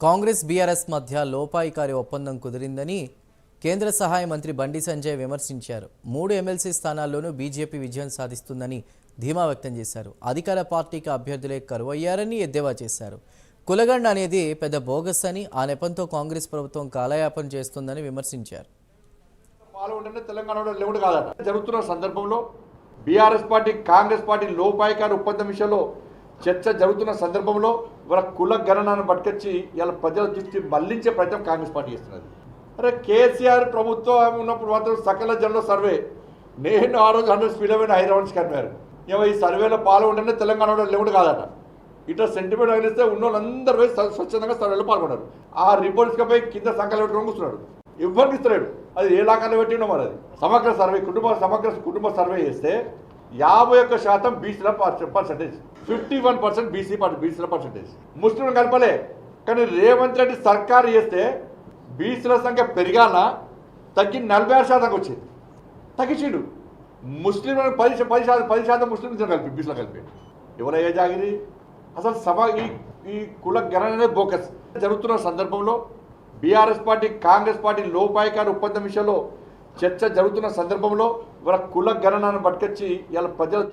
Congress BRS మధ్య లోపాయికారి ఒప్పందం కుదిరిందని కేంద్ర సహాయ మంత్రి బండి సంజయ్ విమర్శించారు. మూడు ఎమ్మెల్సీ స్థానాల్లోనూ బీజేపీ విజయం సాధిస్తుందని ధీమా వ్యక్తం చేశారు. అధికార పార్టీకి అభ్యర్థులే కరువయ్యారని ఎద్దేవా చేశారు. కులగండ అనేది పెద్ద బోగస్ అని ఆ నెపంతో కాంగ్రెస్ ప్రభుత్వం కాలయాపన చేస్తుందని విమర్శించారు. తెలంగాణలో లేవుడు కాదట. జరుగుతున్న సందర్భంలో బీఆర్ఎస్ పార్టీ కాంగ్రెస్ పార్టీ లోపాయికారి ఒప్పందం విషయంలో చర్చ జరుగుతున్న సందర్భంలో వాళ్ళ కుల గణనను పట్టుకొచ్చి ఇలా ప్రజల దృష్టి మళ్ళించే ప్రయత్నం కాంగ్రెస్ పార్టీ చేస్తున్నది. అరే కేసీఆర్ ప్రభుత్వం ఉన్నప్పుడు మాత్రం సకల జనుల సర్వే. నేను ఆ రోజు హండ్రెడ్ స్పీడ్ అయిన హైదరాబాద్ కనిపారు ఏమో ఈ సర్వేలో పాల్గొంటేనే తెలంగాణలో లేవుడు కాదట. ఇట్లా సెంటిమెంట్ అనిస్తే ఉన్న వాళ్ళందరూ పోయి స్వచ్ఛందంగా సర్వేలో పాల్గొన్నారు. ఆ రిపోర్ట్స్కి పోయి కింద సంఖ్యలు పెట్టుకొని కూర్చున్నాడు. ఎవరికి ఇస్తలేడు? అది ఏ లాకాన్ని పెట్టిండో మరి అది? సమగ్ర సర్వే కుటుంబ సమగ్ర కుటుంబ సర్వే చేస్తే యాభై ఒక్క శాతం బీసీల percentage fifty one percent BC బీసీల పర్సెంటేజ్ ముస్లింలు కలపలే. కానీ రేవంత్ రెడ్డి సర్కారు చేస్తే బీసీల సంఖ్య పెరిగాన? తగ్గి నలభై ఆరు శాతంకి వచ్చింది. తగ్గించిండు. ముస్లింలను పది పది శాతం పది శాతం ముస్లింలు కలిపి బీసీలో కలిపి. ఎవరయ్యా జాగిరి? అసలు సభ ఈ ఈ కుల గణనే బోకస్. జరుగుతున్న సందర్భంలో బీఆర్ఎస్ పార్టీ కాంగ్రెస్ పార్టీ లోపాయికారి ఒప్పందం విషయంలో చర్చ జరుగుతున్న సందర్భంలో వాళ్ళ కుల గణనను పట్టుకొచ్చి ఇలా ప్రజలు